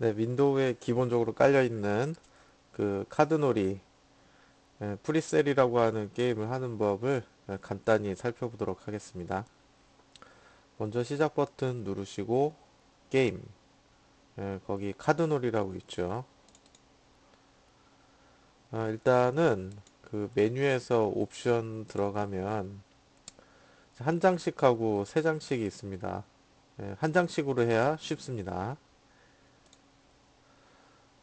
네, 윈도우에 기본적으로 깔려 있는 그 카드놀이 예, 프리셀이라고 하는 게임을 하는 법을 예, 간단히 살펴보도록 하겠습니다. 먼저 시작 버튼 누르시고 게임 예, 거기 카드놀이라고 있죠. 아, 일단은 그 메뉴에서 옵션 들어가면 한 장씩 하고 세 장씩이 있습니다. 예, 한 장씩으로 해야 쉽습니다.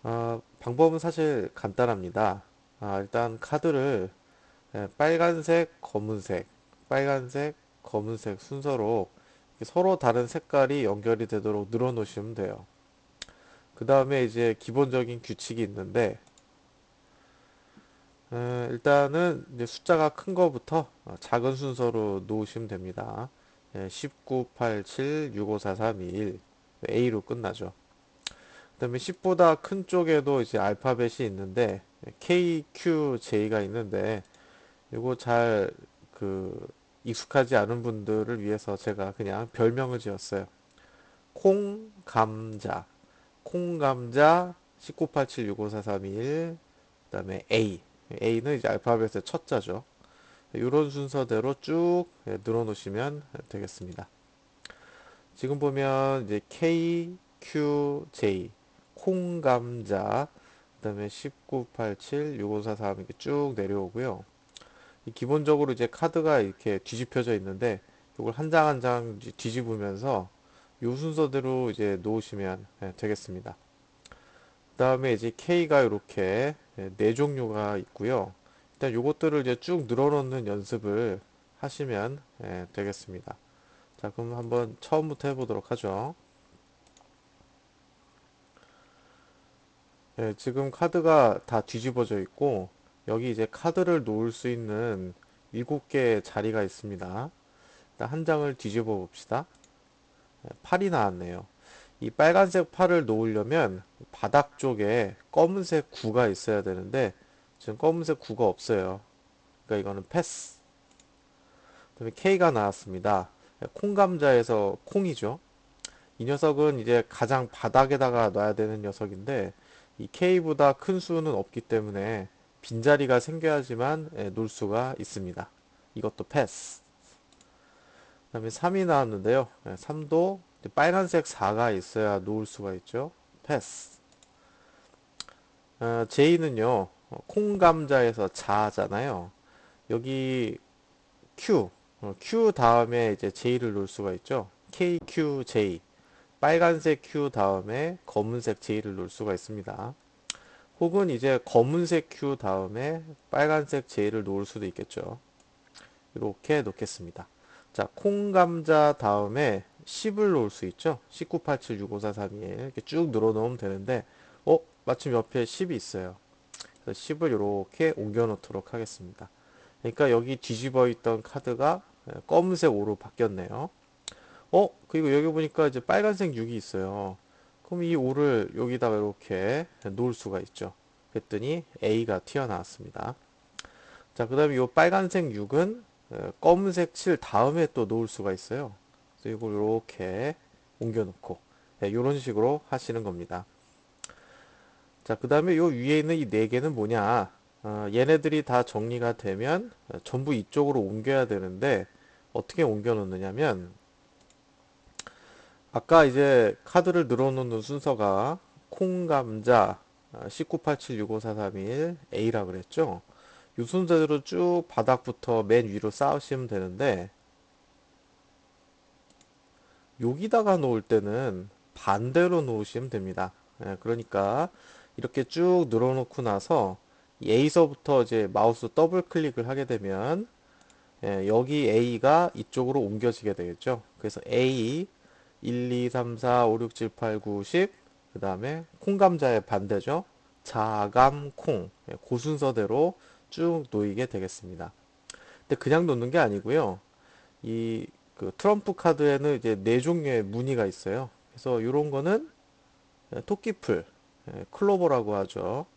어, 방법은 사실 간단합니다. 아, 일단 카드를 예, 빨간색, 검은색, 빨간색, 검은색 순서로 서로 다른 색깔이 연결이 되도록 늘어 놓으시면 돼요. 그 다음에 이제 기본적인 규칙이 있는데 에, 일단은 숫자가 큰 거부터 어, 작은 순서로 놓으시면 됩니다. 예, 19, 87, 65, 43, 21 A로 끝나죠. 그 다음에 10보다 큰 쪽에도 이제 알파벳이 있는데 K, Q, J가 있는데 이거 잘 그 익숙하지 않은 분들을 위해서 제가 그냥 별명을 지었어요. 콩, 감자, 콩, 감자, 19, 87, 65, 43, 21, 그 다음에 A. A는 이제 알파벳의 첫 자죠. 이런 순서대로 쭉 예, 늘어놓으시면 되겠습니다. 지금 보면 이제 K, Q, J, 콩, 감자, 그 다음에 19, 87, 6543 이렇게 쭉 내려오고요. 이 기본적으로 이제 카드가 이렇게 뒤집혀져 있는데 이걸 한 장 한 장 뒤집으면서 이 순서대로 이제 놓으시면 예, 되겠습니다. 그 다음에 이제 K가 이렇게 예, 네 종류가 있고요. 일단 요것들을 이제 쭉 늘어놓는 연습을 하시면 예, 되겠습니다. 자, 그럼 한번 처음부터 해보도록 하죠. 예, 지금 카드가 다 뒤집어져 있고 여기 이제 카드를 놓을 수 있는 7개의 자리가 있습니다. 한 장을 뒤집어 봅시다. 8이 나왔네요. 이 빨간색 8을 놓으려면 바닥 쪽에 검은색 9가 있어야 되는데 지금 검은색 9가 없어요. 그러니까 이거는 패스. 그다음에 K가 나왔습니다. 콩감자에서 콩이죠. 이 녀석은 이제 가장 바닥에다가 놔야 되는 녀석인데 이 K보다 큰 수는 없기 때문에 빈자리가 생겨야지만 예, 놀 수가 있습니다. 이것도 패스. 그 다음에 3이 나왔는데요. 3도 빨간색 4가 있어야 놓을 수가 있죠. 패스. 어, J는요. 콩감자에서 자잖아요. 여기 Q, 어, Q 다음에 이제 J를 놓을 수가 있죠. K, Q, J. 빨간색 Q 다음에 검은색 J를 놓을 수가 있습니다. 혹은 이제 검은색 Q 다음에 빨간색 J를 놓을 수도 있겠죠. 이렇게 놓겠습니다. 자, 콩감자 다음에 10을 놓을 수 있죠. 19, 87, 65, 4, 3, 2 이렇게 쭉 늘어 놓으면 되는데, 어? 마침 옆에 10이 있어요. 그래서 10을 이렇게 옮겨 놓도록 하겠습니다. 그러니까 여기 뒤집어 있던 카드가 검은색 5로 바뀌었네요. 어? 그리고 여기 보니까 이제 빨간색 6이 있어요. 그럼 이 5를 여기다가 이렇게 놓을 수가 있죠. 그랬더니 A가 튀어나왔습니다. 자, 그 다음에 이 빨간색 6은 검은색 7 다음에 또 놓을 수가 있어요. 그래서 이걸 이렇게 옮겨 놓고 이런 식으로 하시는 겁니다. 자, 그 다음에 요 위에 있는 이 네 개는 뭐냐? 어, 얘네들이 다 정리가 되면 전부 이쪽으로 옮겨야 되는데 어떻게 옮겨 놓느냐면 아까 이제 카드를 늘어놓는 순서가 콩, 감자, 19, 87, 65, 4, 3, 1, A라 그랬죠? 이 순서대로 쭉 바닥부터 맨 위로 쌓으시면 되는데 여기다가 놓을 때는 반대로 놓으시면 됩니다. 예, 그러니까 이렇게 쭉 늘어놓고 나서 A서부터 이제 마우스 더블 클릭을 하게 되면 예, 여기 A가 이쪽으로 옮겨지게 되겠죠. 그래서 A 1, 2, 3, 4, 5, 6, 7, 8, 9, 10. 그 다음에 콩감자의 반대죠. 자감, 콩. 예, 그 순서대로 쭉 놓이게 되겠습니다. 근데 그냥 놓는 게 아니고요. 이 그 트럼프 카드에는 이제 네 종류의 무늬가 있어요. 그래서 이런 거는 예, 토끼풀, 예, 클로버라고 하죠.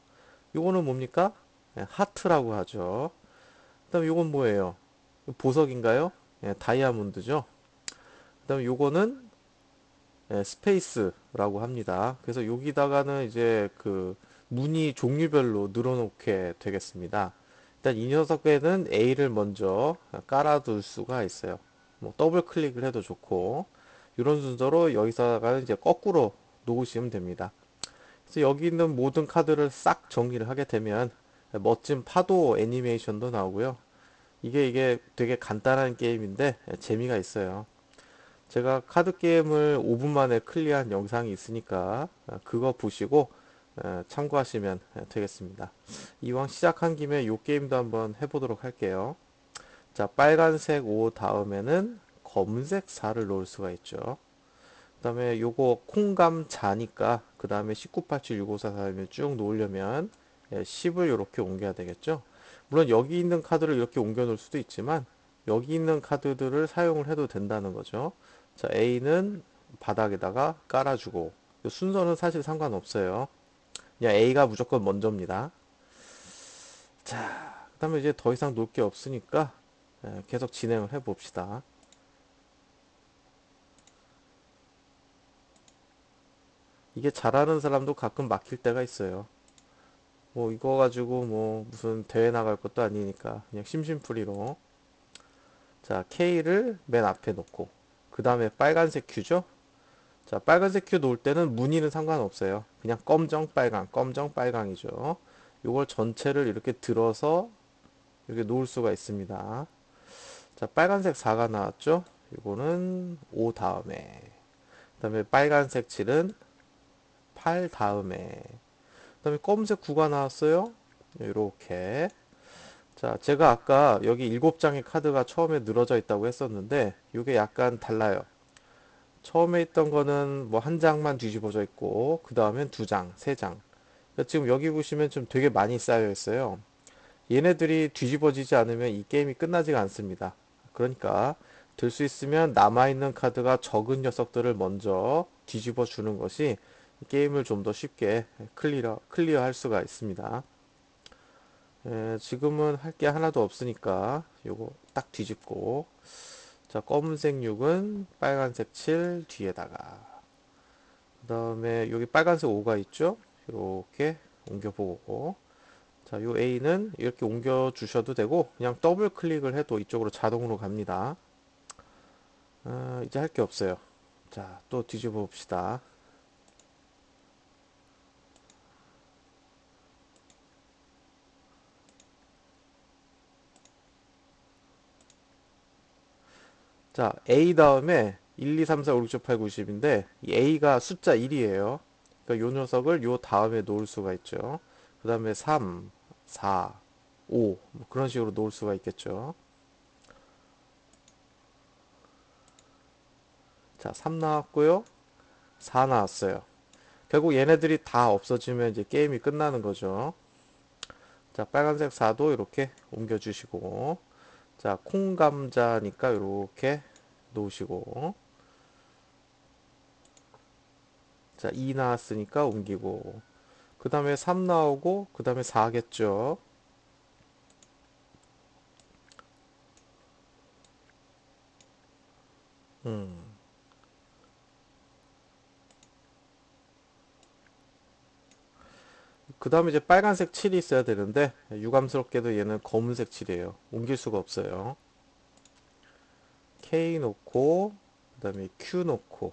요거는 뭡니까? 하트라고 하죠. 그 다음에 요건 뭐예요? 보석인가요? 다이아몬드죠. 그 다음에 요거는 예, 스페이스 라고 합니다. 그래서 여기다가는 이제 그 무늬 종류별로 늘어놓게 되겠습니다. 일단 이 녀석에는 A를 먼저 깔아둘 수가 있어요. 뭐 더블 클릭을 해도 좋고 이런 순서로 여기서가 이제 거꾸로 놓으시면 됩니다. 그래서 여기 있는 모든 카드를 싹 정리를 하게 되면 멋진 파도 애니메이션도 나오고요. 이게 이게 되게 간단한 게임인데 재미가 있어요. 제가 카드 게임을 5분 만에 클리어한 영상이 있으니까 그거 보시고 참고하시면 되겠습니다. 이왕 시작한 김에 이 게임도 한번 해보도록 할게요. 자, 빨간색 5 다음에는 검은색 4를 넣을 수가 있죠. 그 다음에 요거 콩감 자니까 그 다음에 19876544면 쭉 놓으려면 10을 이렇게 옮겨야 되겠죠. 물론 여기 있는 카드를 이렇게 옮겨 놓을 수도 있지만 여기 있는 카드들을 사용을 해도 된다는 거죠. 자, A는 바닥에다가 깔아주고 순서는 사실 상관없어요. 그냥 A가 무조건 먼저입니다. 자, 그 다음에 이제 더 이상 놓을 게 없으니까 계속 진행을 해 봅시다. 이게 잘하는 사람도 가끔 막힐 때가 있어요. 뭐 이거 가지고 뭐 무슨 대회 나갈 것도 아니니까 그냥 심심풀이로 자 K를 맨 앞에 놓고 그 다음에 빨간색 큐죠? 자 빨간색 큐 놓을 때는 무늬는 상관없어요. 그냥 검정 빨강 검정 빨강이죠. 요걸 전체를 이렇게 들어서 이렇게 놓을 수가 있습니다. 자 빨간색 4가 나왔죠? 이거는 5 다음에. 그 다음에 빨간색 7은 8 다음에. 그 다음에 검은색 9가 나왔어요. 이렇게. 자, 제가 아까 여기 7장의 카드가 처음에 늘어져 있다고 했었는데, 이게 약간 달라요. 처음에 있던 거는 뭐 한 장만 뒤집어져 있고, 그 다음엔 두 장, 세 장. 그러니까 지금 여기 보시면 좀 되게 많이 쌓여 있어요. 얘네들이 뒤집어지지 않으면 이 게임이 끝나지가 않습니다. 그러니까 될수 있으면 남아있는 카드가 적은 녀석들을 먼저 뒤집어 주는 것이 게임을 좀 더 쉽게 클리어, 클리어 할 수가 있습니다. 에, 지금은 할 게 하나도 없으니까 요거 딱 뒤집고. 자 검은색 6은 빨간색 7 뒤에다가. 그 다음에 여기 빨간색 5가 있죠? 이렇게 옮겨보고. 자 요 A는 이렇게 옮겨 주셔도 되고 그냥 더블 클릭을 해도 이쪽으로 자동으로 갑니다. 아, 이제 할 게 없어요. 자 또 뒤집어 봅시다 자, A 다음에 1, 2, 3, 4, 5, 6, 7, 8, 9, 10인데 이 A가 숫자 1이에요. 그러니까 요 녀석을 요 다음에 놓을 수가 있죠. 그 다음에 3, 4, 5 뭐 그런 식으로 놓을 수가 있겠죠. 자, 3 나왔고요. 4 나왔어요. 결국 얘네들이 다 없어지면 이제 게임이 끝나는 거죠. 자, 빨간색 4도 이렇게 옮겨주시고 자, 콩 감자니까 이렇게 놓으시고 자, 2 나왔으니까 옮기고 그 다음에 3 나오고 그 다음에 4겠죠. 음. 그 다음에 이제 빨간색 7이 있어야 되는데 유감스럽게도 얘는 검은색 7이에요. 옮길 수가 없어요. K 놓고 그 다음에 Q 놓고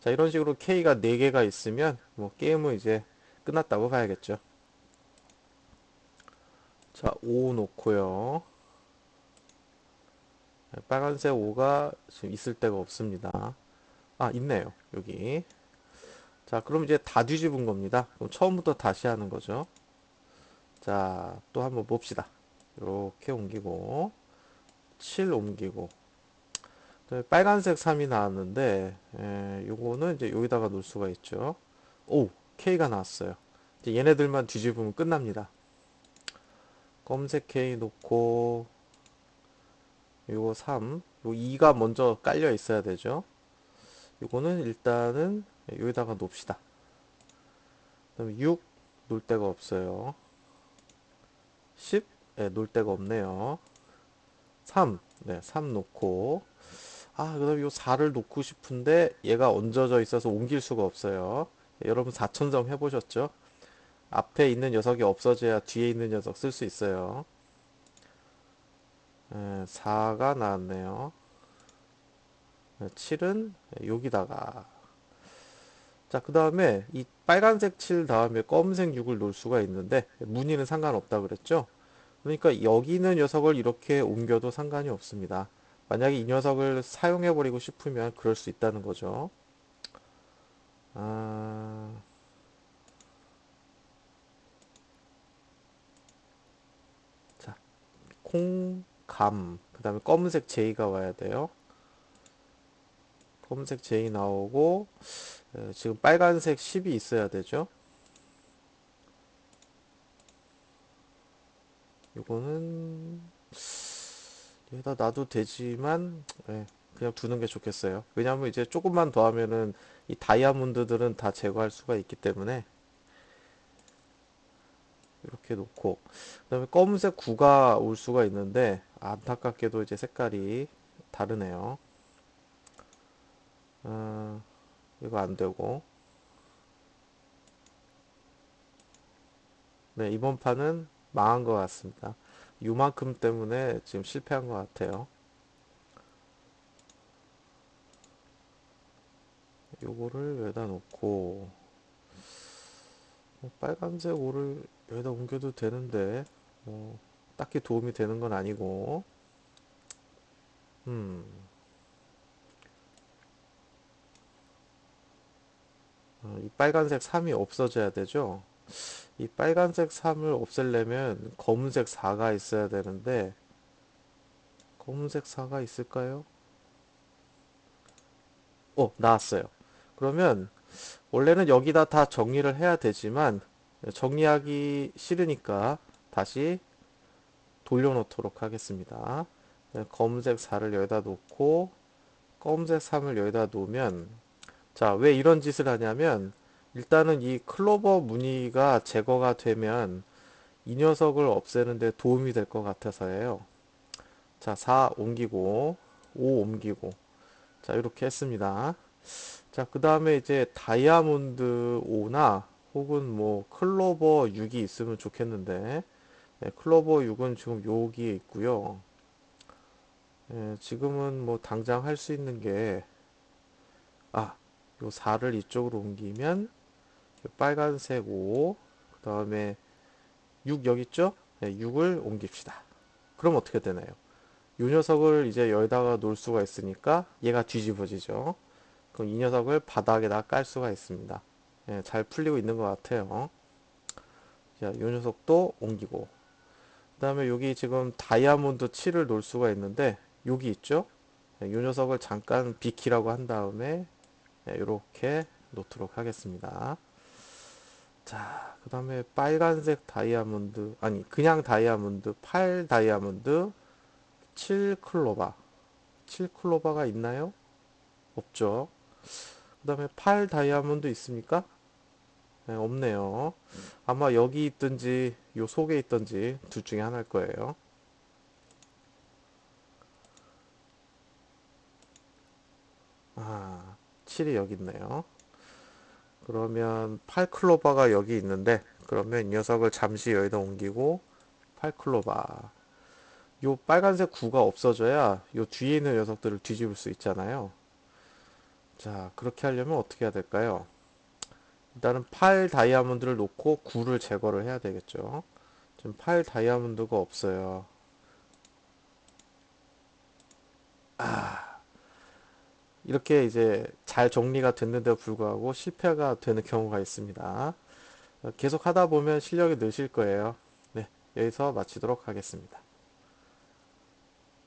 자 이런 식으로 K가 4개가 있으면 뭐 게임은 이제 끝났다고 봐야겠죠. 자, 5 놓고요. 빨간색 5가 지금 있을 데가 없습니다. 아, 있네요. 여기. 자, 그럼 이제 다 뒤집은 겁니다. 그럼 처음부터 다시 하는 거죠. 자, 또 한번 봅시다. 이렇게 옮기고 7 옮기고 빨간색 3이 나왔는데 에, 요거는 이제 여기다가 놓을 수가 있죠. 오, K가 나왔어요. 이제 얘네들만 뒤집으면 끝납니다. 검색 K 놓고 요거 3, 요 2가 먼저 깔려 있어야 되죠. 요거는 일단은 여기다가 놓읍시다. 그다음에 6 놓을 데가 없어요. 10 네, 놓을 데가 없네요. 3 네, 3 놓고 아, 그다음에 요 4를 놓고 싶은데 얘가 얹어져 있어서 옮길 수가 없어요. 여러분 4천점 해 보셨죠? 앞에 있는 녀석이 없어져야 뒤에 있는 녀석 쓸 수 있어요. 예, 4가 나왔네요. 7은 여기다가 자, 그 다음에 이 빨간색 7 다음에 검은색 6을 놓을 수가 있는데 무늬는 상관없다 그랬죠? 그러니까 여기 있는 녀석을 이렇게 옮겨도 상관이 없습니다. 만약에 이 녀석을 사용해 버리고 싶으면 그럴 수 있다는 거죠. 아... 자, 콩, 감, 그 다음에 검은색 J가 와야 돼요. 검은색 J 나오고 에, 지금 빨간색 10이 있어야 되죠. 이거는 여기다 놔도 되지만 예, 그냥 두는 게 좋겠어요. 왜냐하면 이제 조금만 더 하면은 이 다이아몬드들은 다 제거할 수가 있기 때문에 이렇게 놓고 그 다음에 검은색 9가 올 수가 있는데 안타깝게도 이제 색깔이 다르네요. 어, 이거 안 되고 네 이번 판은 망한 것 같습니다. 요만큼 때문에 지금 실패한 것 같아요. 요거를 여기다 놓고 뭐 빨간색 오를 여기다 옮겨도 되는데 뭐 딱히 도움이 되는 건 아니고 음. 이 빨간색 3이 없어져야 되죠. 이 빨간색 3을 없애려면 검은색 4가 있어야 되는데 검은색 4가 있을까요? 어, 나왔어요. 그러면 원래는 여기다 다 정리를 해야 되지만 정리하기 싫으니까 다시 돌려놓도록 하겠습니다. 네, 검은색 4를 여기다 놓고 검은색 3을 여기다 놓으면 자, 왜 이런 짓을 하냐면 일단은 이 클로버 무늬가 제거가 되면 이 녀석을 없애는데 도움이 될 것 같아서예요. 자, 4 옮기고 5 옮기고 자, 이렇게 했습니다. 자, 그 다음에 이제 다이아몬드 5나 혹은 뭐 클로버 6이 있으면 좋겠는데 네, 클로버 6은 지금 여기에 있고요. 예, 지금은 뭐 당장 할 수 있는 게 아, 요 4를 이쪽으로 옮기면 빨간색 5, 그 다음에 6 여기 있죠? 네, 6을 옮깁시다. 그럼 어떻게 되나요? 이 녀석을 이제 여기다가 놓을 수가 있으니까 얘가 뒤집어지죠. 그럼 이 녀석을 바닥에다 깔 수가 있습니다. 네, 잘 풀리고 있는 것 같아요. 자, 이 녀석도 옮기고 그 다음에 여기 지금 다이아몬드 7을 놓을 수가 있는데 여기 있죠? 네, 이 녀석을 잠깐 비키라고 한 다음에 이렇게 놓도록 하겠습니다. 자, 그 다음에 빨간색 다이아몬드, 아니, 그냥 다이아몬드, 8 다이아몬드, 7 클로바. 7 클로바가 있나요? 없죠. 그 다음에 8 다이아몬드 있습니까? 네, 없네요. 아마 여기 있든지, 요 속에 있든지, 둘 중에 하나일 거예요. 아, 7이 여기 있네요. 그러면 8클로바가 여기 있는데 그러면 이 녀석을 잠시 여기다 옮기고 8클로바 요 빨간색 9가 없어져야 요 뒤에 있는 녀석들을 뒤집을 수 있잖아요. 자 그렇게 하려면 어떻게 해야 될까요? 일단은 8 다이아몬드를 놓고 9를 제거를 해야 되겠죠. 지금 8 다이아몬드가 없어요. 아 이렇게 이제 잘 정리가 됐는데도 불구하고 실패가 되는 경우가 있습니다. 계속 하다 보면 실력이 느실 거예요. 네, 여기서 마치도록 하겠습니다.